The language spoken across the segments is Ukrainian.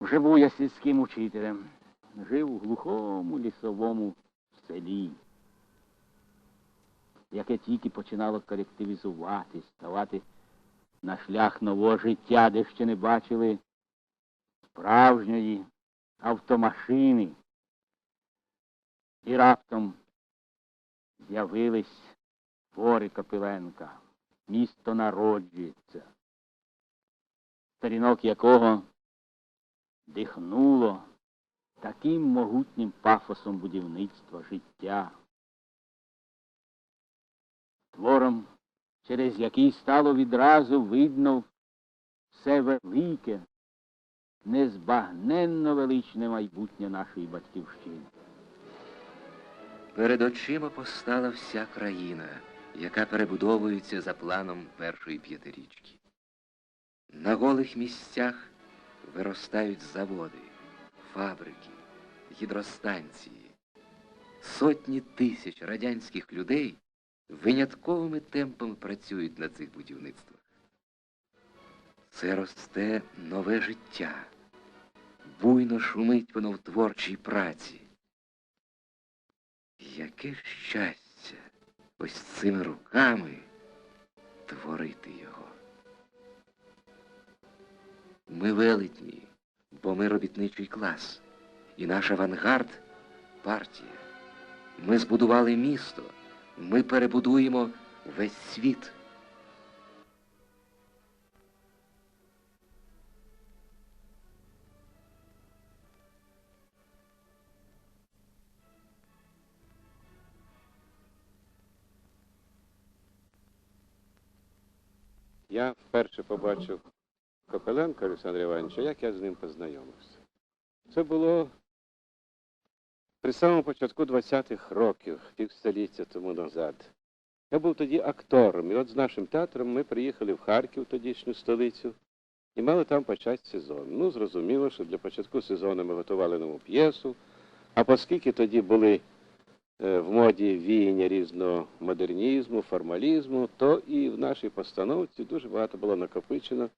Був я сільським учителем. Жив у глухому лісовому селі, яке тільки починало колективізуватись, ставати на шлях нового життя, де ще не бачили справжньої автомашини. І раптом з'явились твори Копиленка. Місто народжується, сторінок якого дихнуло таким могутнім пафосом будівництва життя. Твором, через який стало відразу видно все велике, незбагненно величне майбутнє нашої батьківщини. Перед очима постала вся країна, яка перебудовується за планом першої п'ятирічки. На голих місцях виростають заводи, фабрики, гідростанції. Сотні тисяч радянських людей винятковими темпами працюють на цих будівництвах. Це росте нове життя, буйно шумить воно в творчій праці. Яке щастя ось цими руками творити його. Ми велетні, бо ми робітничий клас, і наш авангард партія. Ми збудували місто, ми перебудуємо весь світ. Я вперше побачив Копеленка Олександра Івановича, як я з ним познайомився. Це було при самому початку 20-х років, півстоліття тому назад. Я був тоді актором, і от з нашим театром ми приїхали в Харків, тодішню столицю, і мали там почати сезон. Ну, зрозуміло, що для початку сезону ми готували нову п'єсу, а оскільки тоді були е, в моді віяння різного модернізму, формалізму, то і в нашій постановці дуже багато було накопичено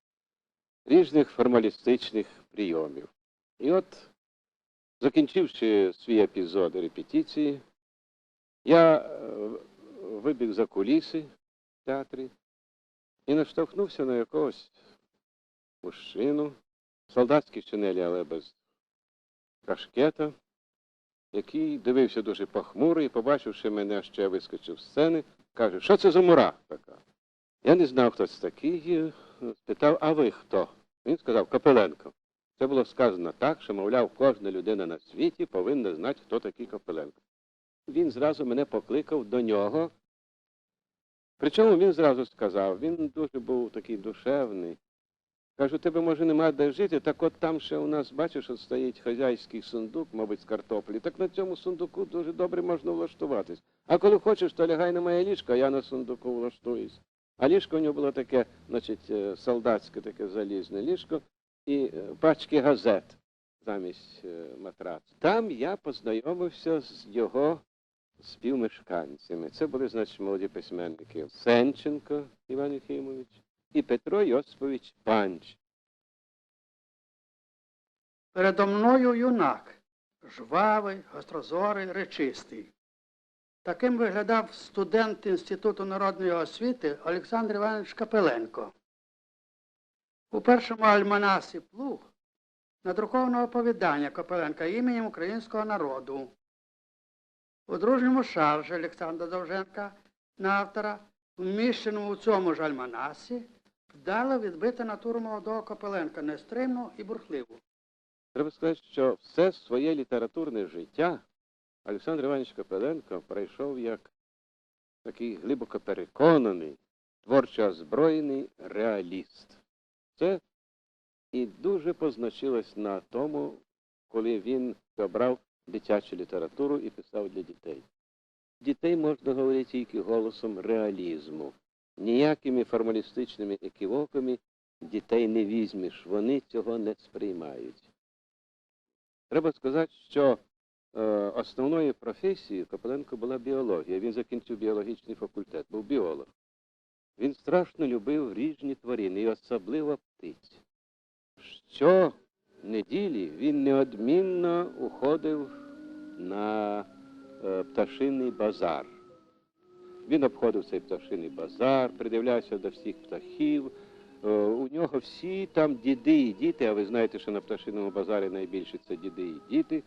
різних формалістичних прийомів. І от, закінчивши свій епізод репетиції, я е, вибіг за куліси в театрі і наштовхнувся на якогось мужчину, солдатській шинелі, але без кашкета, який дивився дуже похмуро і, побачивши мене, ще вискочив з сцени, каже, що це за мура така? Я не знав, хто це такий, спитав, а ви хто? Він сказав, Копеленко. Це було сказано так, що, мовляв, кожна людина на світі повинна знати, хто такий Копеленко. Він зразу мене покликав до нього. Причому він зразу сказав, він дуже був такий душевний. Кажу, тебе може немає де жити, так от там ще у нас, бачиш, от стоїть хазяйський сундук, мабуть, з картоплі. Так на цьому сундуку дуже добре можна влаштуватись. А коли хочеш, то лягай на моє ліжко, а я на сундуку влаштуюсь. А ліжко у нього було таке, значить, е, солдатське таке залізне ліжко і е, пачки газет замість е, матрацу. Там я познайомився з його співмешканцями. Це були, значить, молоді письменники Сенченко Іван Єхимович і Петро Йосипович Панч. Передо мною юнак, жвавий, гострозорий, речистий. Таким виглядав студент Інституту народної освіти Олександр Іванович Капеленко. У першому альманасі Плуг надруковано оповідання Капеленка іменем українського народу. У дружньому шаржі Олександра Довженка на автора, вміщеному у цьому ж альманасі, вдало відбити натуру молодого Капеленка, нестримну і бурхливу. Треба сказати, що все своє літературне життя Олександр Іванович Капеленко пройшов як такий глибоко переконаний, творчо озброєний реаліст. Це і дуже позначилось на тому, коли він обрав дитячу літературу і писав для дітей. Дітей можна говорити тільки голосом реалізму. Ніякими формалістичними еківоками дітей не візьмеш, вони цього не сприймають. Треба сказати, що е, основною професією Копеленко була біологія. Він закінчив біологічний факультет, був біолог. Він страшно любив різні тварини, і особливо птиць. Що неділі він неодмінно уходив на е, пташиний базар. Він обходив цей пташиний базар, придивлявся до всіх птахів. Е, У нього всі там діди і діти, а ви знаєте, що на пташиному базарі найбільше це діди і діти,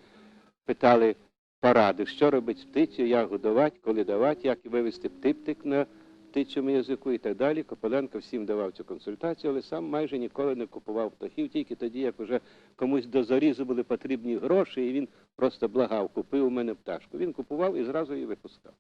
питали поради, що робить з птицею, як годувати, коли давати, як вивести птиптик на птичому язику і так далі. Копаленко всім давав цю консультацію, але сам майже ніколи не купував птахів, тільки тоді, як вже комусь до зарізу були потрібні гроші, і він просто благав, купив у мене пташку. Він купував і зразу її випускав.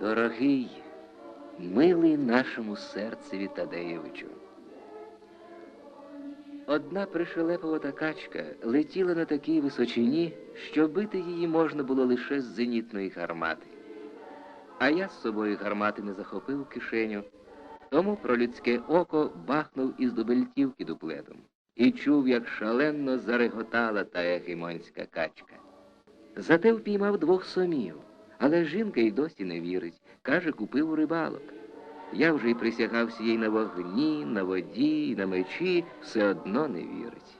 Дорогий, милий нашому серцеві Тадеєвичу. Одна пришелепувата качка летіла на такій височині, що бити її можна було лише з зенітної гармати. А я з собою гармати не захопив кишеню, тому про людське око бахнув із дубельтівки дуплетом і чув, як шалено зареготала та егемонська качка. Зате впіймав двох сомів, але жінка й досі не вірить. Каже, купив у рибалок. Я вже й присягався їй на вогні, на воді, на мечі, все одно не вірить.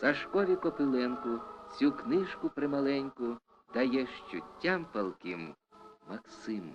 Сашкові Копиленку цю книжку прималеньку дає щуттям палким Максим.